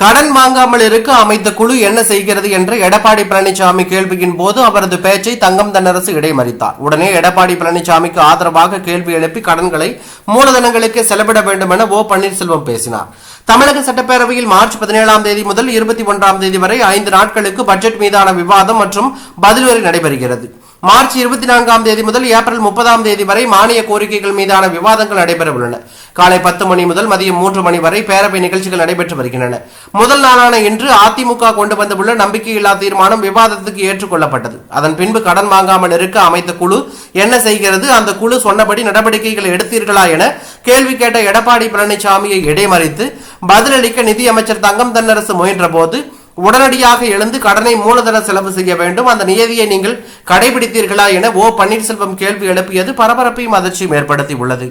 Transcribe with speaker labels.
Speaker 1: கடன் வாங்காமல் இருக்க அமைத்த குழு என்ன செய்கிறது என்ற எடப்பாடி பழனிசாமி கேள்வியின் போது அவரது பேச்சை தங்கம் தன்னரசு இடைமறித்தார். உடனே எடப்பாடி பழனிசாமிக்கு ஆதரவாக கேள்வி எழுப்பி கடன்களை மூலதனங்களுக்கு செலவிட வேண்டும் என ஓ பன்னீர்செல்வம் பேசினார். தமிழக சட்டப்பேரவையில் மார்ச் பதினேழாம் தேதி முதல் இருபத்தி ஒன்றாம் தேதி வரை ஐந்து நாட்களுக்கு பட்ஜெட் மீதான விவாதம் மற்றும் பதிலுரை நடைபெறுகிறது. மார்ச் இருபத்தி நான்காம் தேதி முதல் ஏப்ரல் முப்பதாம் தேதி வரை மானிய கோரிக்கைகள் மீதான விவாதங்கள் நடைபெற உள்ளன காலை பத்து மணி முதல் மதியம் மூன்று மணி வரை பேரவை நிகழ்ச்சிகள் நடைபெற்று வருகின்றன. முதல் நாளான இன்று அதிமுக கொண்டு வந்துள்ள நம்பிக்கையில்லா தீர்மானம் விவாதத்துக்கு ஏற்றுக்கொள்ளப்பட்டது. அதன் பின்பு கடன் வாங்காமல் இருக்க அமைத்த குழு என்ன செய்கிறது அந்த குழு சொன்னபடி நடவடிக்கைகளை எடுத்தீர்களா என கேள்வி கேட்ட எடப்பாடி பழனிசாமியை இடைமறித்து பதிலளிக்க நிதியமைச்சர் தங்கம் தென்னரசு முயன்ற போது உடனடியாக எழுந்து கடனை மூலதன செலவு செய்ய வேண்டும். அந்த நியதியை நீங்கள் கடைபிடித்தீர்களா என ஓ பன்னீர்செல்வம் கேள்வி எழுப்பியது பரபரப்பையும் அதிர்ச்சியும் ஏற்படுத்தி உள்ளது.